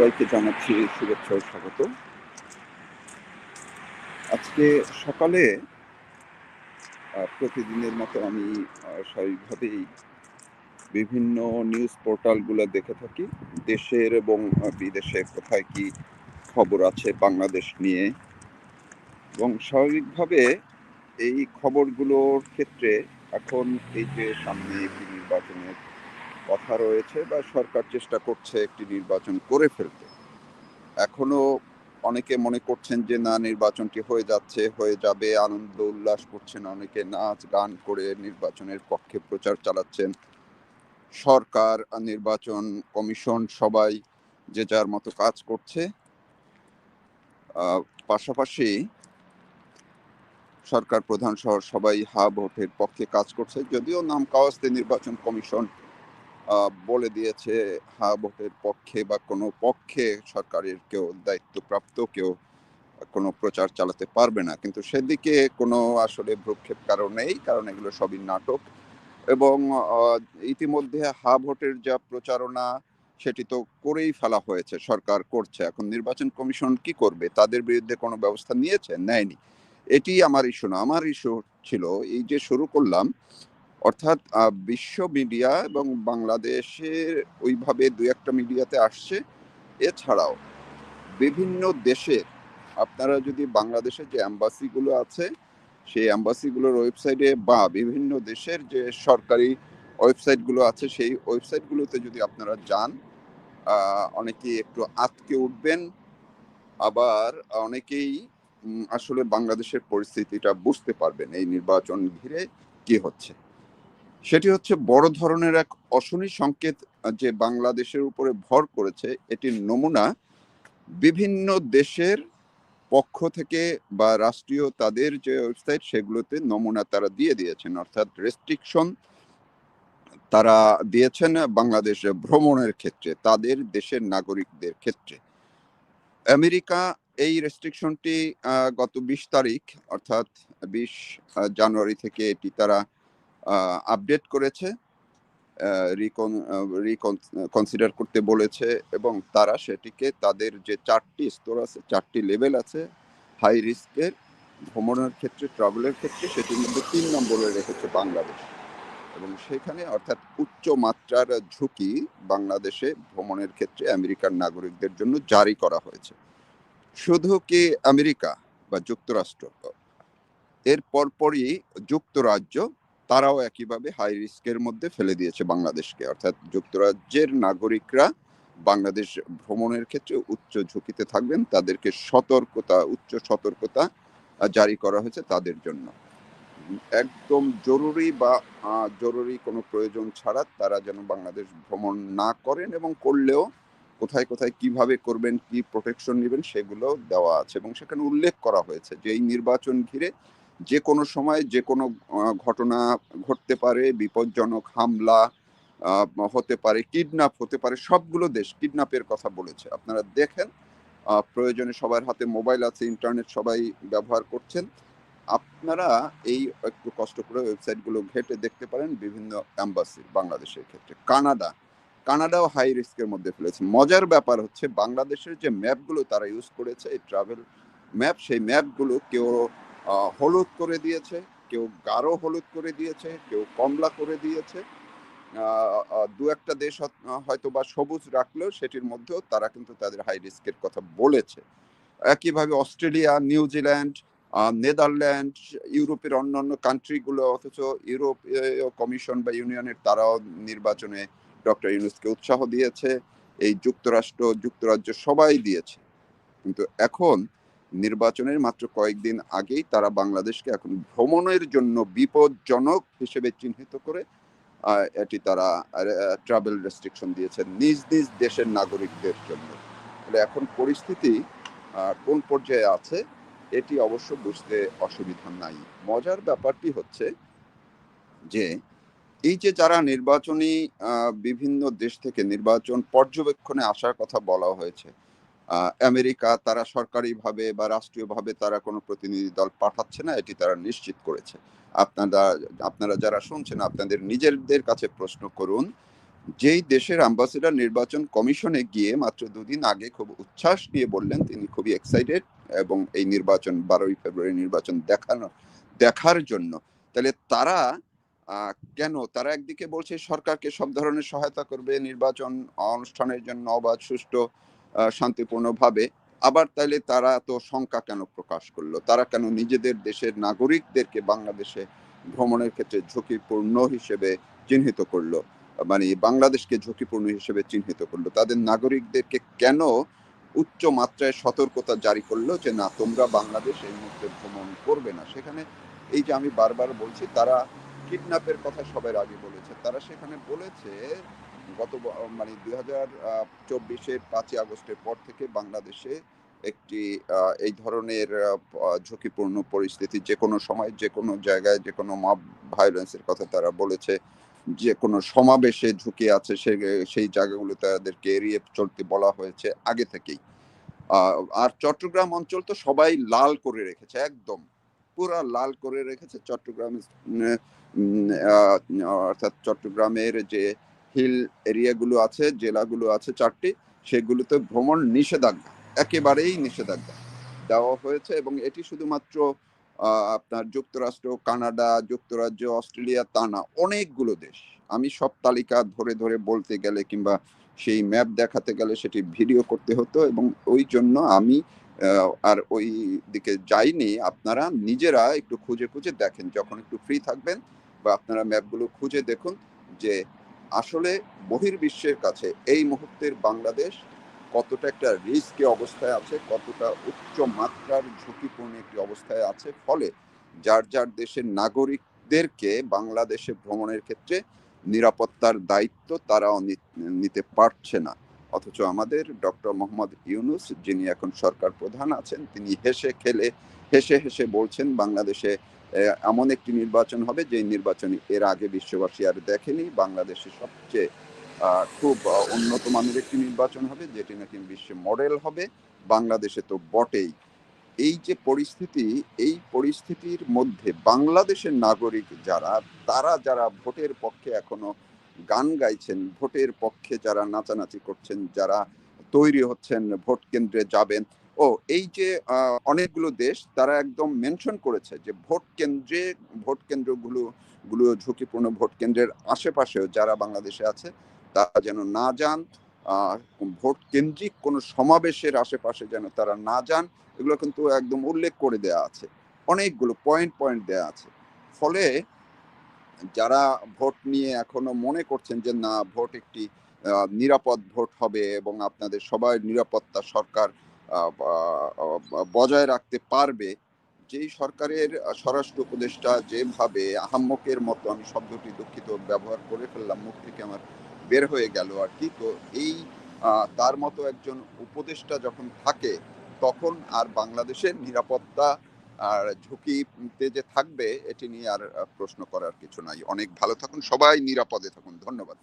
সবাইকে জানাচ্ছি শুভেচ্ছা ও স্বাগত। আজকে সকালে প্রতিদিনের মতো আমি স্বাভাবিকভাবেই বিভিন্ন নিউজ পোর্টালগুলো দেখে থাকি। দেশের এবং বিদেশে কোথায় কি খবর আছে বাংলাদেশ নিয়ে। এবং স্বাভাবিকভাবে এই খবরগুলোর ক্ষেত্রে এখন এই যে সামনে নির্বাচনের কথা রয়েছে বা সরকার চেষ্টা করছে একটি নির্বাচন করে ফেলতে। এখনও অনেকে মনে করছেন যে, না, নির্বাচনটি হয়ে যাচ্ছে, হয়ে যাবে, আনন্দ, উল্লাস করছেন অনেকে, নাচ, গান করে নির্বাচনের পক্ষে প্রচার চালাচ্ছেন। সরকার, নির্বাচন কমিশন সবাই যে যার মতো কাজ করছে পাশাপাশি সরকার প্রধান সহ সবাই হা ভোটের পক্ষে কাজ করছে। যদিও নাম কাওয়াস্তে নির্বাচন কমিশন বলে দিয়েছে হা ভোটের পক্ষে বা কোনো পক্ষে সরকারের কেউ দায়িত্বপ্রাপ্ত কেউ কোনো প্রচার চালাতে পারবে না। কিন্তু সেদিকে কোনো আসলে ভ্রুক্ষেপ কারণ নেই, কারণ এগুলো সবই নাটক। এবং ইতিমধ্যে হা ভোটের যা প্রচারণা, সেটি তো করেই ফেলা হয়েছে, সরকার করছে। এখন নির্বাচন কমিশন কি করবে? তাদের বিরুদ্ধে কোনো ব্যবস্থা নিয়েছে? নেয়নি। এটি আমার ইস্যু না। আমার ইস্যু ছিল, এই যে শুরু করলাম অর্থাৎ বিশ্ব মিডিয়া এবং বাংলাদেশের ওইভাবে দু একটা মিডিয়াতে আসছে। এছাড়াও বিভিন্ন দেশের, আপনারা যদি বাংলাদেশের যে অ্যাম্বাসিগুলো আছে, সেই অ্যাম্বাসিগুলোর ওয়েবসাইটে বা বিভিন্ন দেশের যে সরকারি ওয়েবসাইটগুলো আছে, সেই ওয়েবসাইটগুলোতে যদি আপনারা যান অনেকেই একটু আতকে উঠবেন। আবার অনেকেই আসলে বাংলাদেশের পরিস্থিতিটা বুঝতে পারবেন, এই নির্বাচন ঘিরে কি হচ্ছে। সেটি হচ্ছে বড় ধরনের এক অশনি সংকেত যে বাংলাদেশের উপরে ভর করেছে। এটির নমুনা বিভিন্ন দেশের পক্ষ থেকে বা রাষ্ট্রীয় তাদের যে ওয়েবসাইট, সেগুলোতে নমুনা তারা দিয়ে দিয়েছেন। অর্থাৎ রেস্ট্রিকশন তারা দিয়েছেন বাংলাদেশ ভ্রমণের ক্ষেত্রে, তাদের দেশের নাগরিকদের ক্ষেত্রে। আমেরিকা এই রেস্ট্রিকশনটি গত বিশ তারিখ, অর্থাৎ বিশ জানুয়ারি থেকে এটি তারা আপডেট করেছে রিকনসিডার করতে বলেছে এবং তারা সেটিকে তাদের যে চারটি স্তর আছে, চারটি লেভেল আছে হাই রিস্কের ভ্রমণের ক্ষেত্রে ট্রাভেলের ক্ষেত্রে, সেটির মধ্যে তিন নম্বরে রেখেছে বাংলাদেশ। এবং সেখানে অর্থাৎ উচ্চ মাত্রার ঝুঁকি বাংলাদেশে ভ্রমণের ক্ষেত্রে আমেরিকার নাগরিকদের জন্য জারি করা হয়েছে। শুধু কি আমেরিকা বা যুক্তরাষ্ট্র? এর পরপরই যুক্তরাজ্য তারাও একইভাবে হাই রিস্কের মধ্যে ফেলে দিয়েছে বাংলাদেশকে। অর্থাৎ যুক্তরাজ্যের নাগরিকরা বাংলাদেশ ভ্রমণের ক্ষেত্রে উচ্চ ঝুঁকিতে থাকবেন। তাদেরকে সতর্কতা, উচ্চ সতর্কতা জারি করা হয়েছে তাদের জন্য। একদম জরুরি বা জরুরি কোনো প্রয়োজন ছাড়া তারা যেন বাংলাদেশ ভ্রমণ না করেন এবং করলেও কোথায় কোথায় কীভাবে করবেন, কি প্রোটেকশন নেবেন সেগুলো দেওয়া আছে এবং সেখানে উল্লেখ করা হয়েছে যে এই নির্বাচন ঘিরে যে কোনো সময় যে কোনো ঘটনা ঘটতে পারে, বিপজ্জনক হামলা হতে পারে, কিডন্যাপ হতে পারে, সবগুলো দেশ কিডন্যাপের কথা বলেছে। আপনারা দেখেন প্রয়োজনে সবার হাতে মোবাইল আছে, ইন্টারনেট সবাই ব্যবহার করছেন। আপনারা এই একটু কষ্ট করে ওয়েবসাইটগুলো ঘেটে দেখতে পারেন বিভিন্ন অ্যাম্বাসি বাংলাদেশের ক্ষেত্রে। কানাডা, কানাডাও হাই রিস্কের মধ্যে ফেলেছে। মজার ব্যাপার হচ্ছে, বাংলাদেশের যে ম্যাপগুলো তারা ইউজ করেছে, এই ট্রাভেল ম্যাপ, সেই ম্যাপগুলো কেউ হলুদ করে দিয়েছে, কেউ গাঢ় হলুদ করে দিয়েছে, কেউ কমলা করে দিয়েছে। দু একটা দেশ হয়তো বা সবুজ রাখলেও সেটির মধ্যেও তারা কিন্তু তাদের হাই রিস্কের কথা বলেছে। একইভাবে অস্ট্রেলিয়া নিউজিল্যান্ড নেদারল্যান্ড, ইউরোপের অন্যান্য কান্ট্রিগুলো অথচ ইউরোপীয় কমিশন বা ইউনিয়নের তারাও নির্বাচনে ডক্টর ইউনুসকে উৎসাহ দিয়েছে, এই যুক্তরাষ্ট্র, যুক্তরাজ্য সবাই দিয়েছে। কিন্তু এখন নির্বাচনের মাত্র কয়েকদিন আগেই তারা বাংলাদেশকে এখন ভ্রমণের জন্য বিপজ্জনক হিসেবে চিহ্নিত করে এটি তারা ট্রাভেল রেস্ট্রিকশন দিয়েছে নিজ নিজ দেশের নাগরিকদের জন্য। এখন পরিস্থিতি কোন পর্যায়ে আছে এটি অবশ্য বুঝতে অসুবিধা নাই। মজার ব্যাপারটি হচ্ছে যে, এই যে যারা নির্বাচনী বিভিন্ন দেশ থেকে নির্বাচন পর্যবেক্ষণে আসার কথা বলা হয়েছে আমেরিকা তারা সরকারিভাবে বা রাষ্ট্রীয়ভাবে তারা কোনো প্রতিনিধি দল পাঠাচ্ছে না, এটি তারা নিশ্চিত করেছে। আপনারা আপনারা যারা শুনছেন, আপনাদের নিজেদের কাছে প্রশ্ন করুন, যেই দেশের অ্যাম্বাসেডর নির্বাচন কমিশনে গিয়ে মাত্র দুদিন আগে খুব উচ্ছ্বাস নিয়ে বললেন, তিনি খুবই এক্সাইটেড এবং এই নির্বাচন, বারোই ফেব্রুয়ারি নির্বাচন দেখানো, দেখার জন্য। তাহলে তারা কেন? তারা একদিকে বলছে সরকারকে সব ধরনের সহায়তা করবে, নির্বাচন, অনুষ্ঠানের জন্য অবাধ, সুষ্ঠু শান্তিপূর্ণভাবে। আবার তাইলে তারা তো শঙ্কা কেন প্রকাশ করল? তারা কেন নিজেদের দেশের নাগরিকদেরকে বাংলাদেশে ভ্রমণের ক্ষেত্রে ঝুঁকিপূর্ণ হিসেবে চিহ্নিত করল? মানে বাংলাদেশকে ঝুঁকিপূর্ণ হিসেবে চিহ্নিত করল? তাদের নাগরিকদেরকে কেন উচ্চ মাত্রায় সতর্কতা জারি করল যে, না, তোমরা বাংলাদেশ এই মুহূর্তে ভ্রমণ করবে না সেখানে এই যে আমি বারবার বলছি, তারা কিডন্যাপের কথা সবার আগে বলেছে। তারা সেখানে বলেছে গত মানে দুই হাজার চব্বিশের পাঁচই আগস্টের পর থেকে বাংলাদেশে একটি এই ধরনের ঝুঁকিপূর্ণ পরিস্থিতি যে কোনো সময় যে কোনো জায়গায় যে কোনো মব ভায়োলেন্সের কথা তারা বলেছে যে কোনো সমাবেশে ঝুঁকি আছে, সে, সেই জায়গাগুলো তাদেরকে এড়িয়ে চলতে বলা হয়েছে আগে থেকেই। আর চট্টগ্রাম অঞ্চল তো সবাই লাল করে রেখেছে, একদম। পুরা লাল করে রেখেছে চট্টগ্রাম অর্থাৎ চট্টগ্রামের যে হিল এরিয়াগুলো আছে, জেলাগুলো আছে চারটি, সেগুলোতে ভ্রমণ নিষেধাজ্ঞা, একেবারেই নিষেধাজ্ঞা দেওয়া হয়েছে এবং এটি শুধুমাত্র আপনার যুক্তরাষ্ট্র, কানাডা, যুক্তরাজ্য, অস্ট্রেলিয়া, তা না, অনেকগুলো দেশ। আমি সব তালিকা ধরে ধরে বলতে গেলে কিংবা সেই ম্যাপ দেখাতে গেলে সেটি ভিডিও করতে হতো এবং ওই জন্য আমি আর ওই দিকে যাইনি। আপনারা নিজেরা একটু খুঁজে খুঁজে দেখেন, যখন একটু ফ্রি থাকবেন বা আপনারা ম্যাপগুলো খুঁজে দেখুন যে আসলে বহির্বিশ্বের কাছে এই মুহূর্তের বাংলাদেশ কতটা একটা রিস্কে অবস্থায় আছে, কতটা উচ্চ মাত্রার ঝুঁকিপূর্ণ একটি অবস্থায় আছে, ফলে যার যার দেশের নাগরিকদেরকে বাংলাদেশে ভ্রমণের ক্ষেত্রে নিরাপত্তার দায়িত্ব তারাও নি- নিতে পারছে না। অথচ আমাদের ডক্টর মোহাম্মদ ইউনুস, যিনি এখন সরকার প্রধান আছেন, তিনি হেসে খেলে, হেসে হেসে বলছেন বাংলাদেশে এমন একটি নির্বাচন হবে যে নির্বাচন এর আগে বিশ্ববাসী আর দেখেনি। বাংলাদেশে সবচেয়ে খুব উন্নত মানের একটি নির্বাচন হবে, যেটি নাকি বিশ্বে মডেল হবে। বাংলাদেশে তো বটেই। এই যে পরিস্থিতি, এই পরিস্থিতির মধ্যে বাংলাদেশের নাগরিক যারা, তারা যারা ভোটের পক্ষে এখনও গান গাইছেন, ভোটের পক্ষে যারা নাচানাচি করছেন, যারা তৈরি হচ্ছেন, ভোট কেন্দ্রে যাবেন। ও, এই যে অনেকগুলো দেশ, তারা একদম মেনশন করেছে যে ভোট কেন্দ্রে, ভোট কেন্দ্রগুলো, গুলো ঝুঁকিপূর্ণ ভোট কেন্দ্রের আশেপাশেও যারা বাংলাদেশে আছে, তারা যেন না যান ভোট কেন্দ্রিক কোনো সমাবেশের আশেপাশে যেন তারা না যান, এগুলো কিন্তু একদম উল্লেখ করে দেয়া আছে। অনেকগুলো পয়েন্ট পয়েন্ট দেয়া আছে। ফলে যারা ভোট নিয়ে এখনও মনে করছেন যে না, ভোট একটি নিরাপদ ভোট হবে এবং আপনাদের সবাই নিরাপত্তা সরকার বজায় রাখতে পারবে, যেই সরকারের স্বরাষ্ট্র উপদেষ্টা যেভাবে আহাম্মকের মতো আমি শব্দটি দুঃখিত ব্যবহার করে ফেললাম, মুখ থেকে আমার বের হয়ে গেল আর কি। তো এই তার মতো একজন উপদেষ্টা যখন থাকে, তখন আর বাংলাদেশের নিরাপত্তা আর ঝুঁকিতে যে থাকবে, এটি নিয়ে আর প্রশ্ন করার কিছু নাই। অনেক ভালো থাকুন, সবাই নিরাপদে থাকুন। ধন্যবাদ।